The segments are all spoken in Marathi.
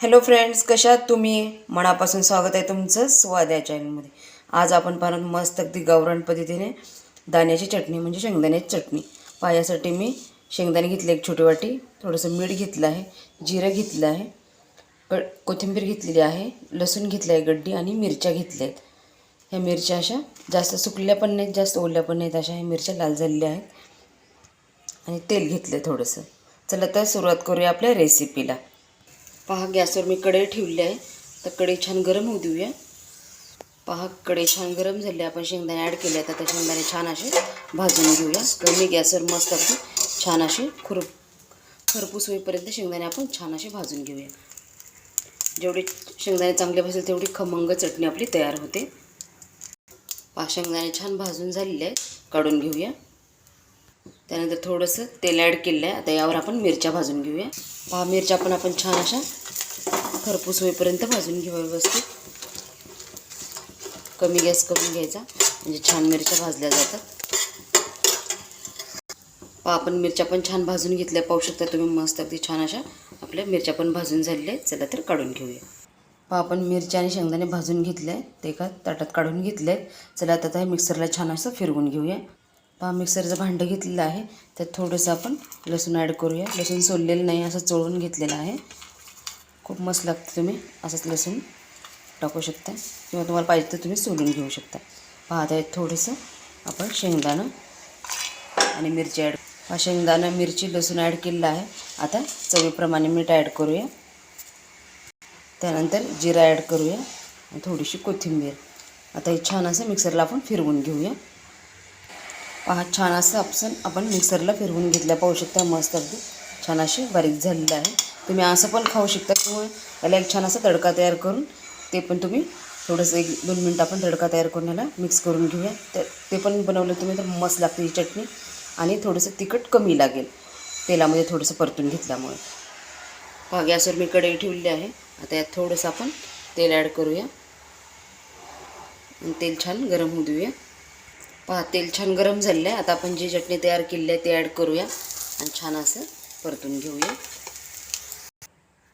हॅलो फ्रेंड्स कशात तुम्ही? मनापासून स्वागत आहे तुमचं स्वाद या चॅनलमध्ये आज आपण पाहणार मस्त अगदी गावरान पद्धतीने दाण्याची चटणी म्हणजे शेंगदाण्याची चटणी. पायासाठी मी शेंगदाणे घेतले एक छोटी वाटी थोडंसं मीठ घेतलं आहे जिरं घेतलं आहे क कोथिंबीर घेतलेली आहे लसूण घेतलं आहे गड्डी आणि मिरच्या घेतल्या आहेत. ह्या मिरच्या अशा जास्त सुकल्या पण नाहीत जास्त ओल्या पण नाहीत अशा ह्या मिरच्या लाल झालेल्या आहेत. आणि तेल घेतलं आहे थोडंसं. चला तर सुरुवात करूया आपल्या रेसिपीला पहा गॅसवर मी कढई ठेवली आहे. तर कढई छान गरम होऊ देऊया. पहा कढई छान गरम झाले. आपण शेंगदाणे ॲड केले तर त्या शेंगदाणे छान असे भाजून घेऊया. कमी गॅसवर मस्त अगदी छान असे खुर खरपूस होईपर्यंत शेंगदाणे आपण छान असे भाजून घेऊया. जेवढे शेंगदाणे चांगले भाजले तेवढी खमंग चटणी आपली तयार होते. पहा शेंगदाणे छान भाजून झालेले आहेत. काढून घेऊया. त्यानंतर थोडंसं तेल ॲड केलं आहे आता यावर आपण मिरच्या भाजून घेऊया. पहा मिरच्या पण आपण छान अशा खरपूस होईपर्यंत भाजून घेऊया व्यवस्थित. कमी गॅस करून घ्यायचा. म्हणजे छान मिरच्या भाजल्या जातात. पहा आपण मिरच्या पण छान भाजून घेतल्या. पाहू शकता तुम्ही मस्त अगदी छान अशा आपल्या मिरच्या पण भाजून झालेल्या आहेत. चला तर काढून घेऊया. पहा आपण मिरच्या आणि शेंगदाणे भाजून घेतले आहेत. ते एका ताटात काढून घेतले आहेत. चला आता हे मिक्सरला छान असं फिरवून घेऊया. पहा मिक्सरचं भांडं घेतलेलं आहे. त्यात थोडंसं आपण लसूण ॲड करूया. लसूण सोललेलं नाही असं चोळून घेतलेलं आहे. खूप मस्त लागतं तुम्ही असंच लसूण टाकू शकता. किंवा तुम्हाला पाहिजे तर तुम्ही सोलून घेऊ शकता. पहा येत थोडंसं आपण शेंगदाणं आणि मिरची ॲड हा शेंगदाणं मिरची लसूण ॲड केलेलं आहे. आता चवीप्रमाणे मीठ ॲड करूया. त्यानंतर जिरा ॲड करूया. आणि थोडीशी कोथिंबीर. आता हे छान असं मिक्सरला आपण फिरवून घेऊया. पहा छान असं आपण आपण मिक्सरला फिरवून घेतल्या. पाहू शकता मस्त अगदी छान अशी बारीक झालेलं आहे. तुम्ही असं पण खाऊ शकता. किंवा याला एक छान असा तडका तयार करून ते पण तुम्ही थोडंसं एक दोन मिनटं आपण तडका तयार करून याला मिक्स करून घेऊया. तर ते पण बनवलं तुम्ही तर मस्त लागते ही चटणी. आणि थोडंसं तिखट कमी लागेल तेलामध्ये थोडंसं परतून घेतल्यामुळे. पहा गॅसवर मी कढई ठेवली आहे. आता यात थोडंसं आपण तेल ॲड करूया. आणि तेल छान गरम होऊ देऊया. पहा तेल छान गरम झालेलं आहे आता आपण जी चटणी तयार केली आहे ते ॲड करूया. आणि छान असं परतून घेऊया.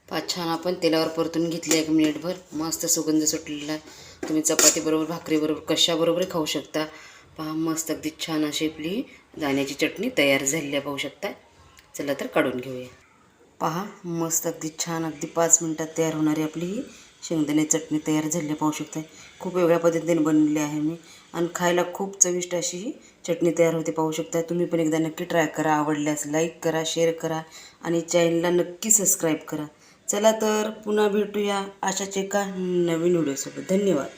पहा छान आपण तेलावर परतून घेतली एक मिनिटभर. मस्त सुगंध सुटलेला. आहे तुम्ही चपातीबरोबर भाकरीबरोबर कशाबरोबर खाऊ शकता. पहा मस्त अगदी छान अशी आपली दाण्याची चटणी तयार झालेली आहे पाहू शकता. चला तर काढून घेऊया. पहा मस्त अगदी छान अगदी पाच मिनटात तयार होणारी आपली ही शेंगदाणे चटणी तयार झाली पाहू शकता खूप वेगळ्या पद्धतीने बनलेली आहे मी. आणि खायला खूप चविष्ट अशी ही चटणी तयार होते पाहू शकता तुम्ही पण एकदा नक्की ट्राय करा. आवडल्यास लाईक करा शेअर करा आणि चॅनलला नक्की सबस्क्राईब करा. चला तर पुन्हा भेटूया अशाच एका नवीन व्हिडिओसोबत धन्यवाद.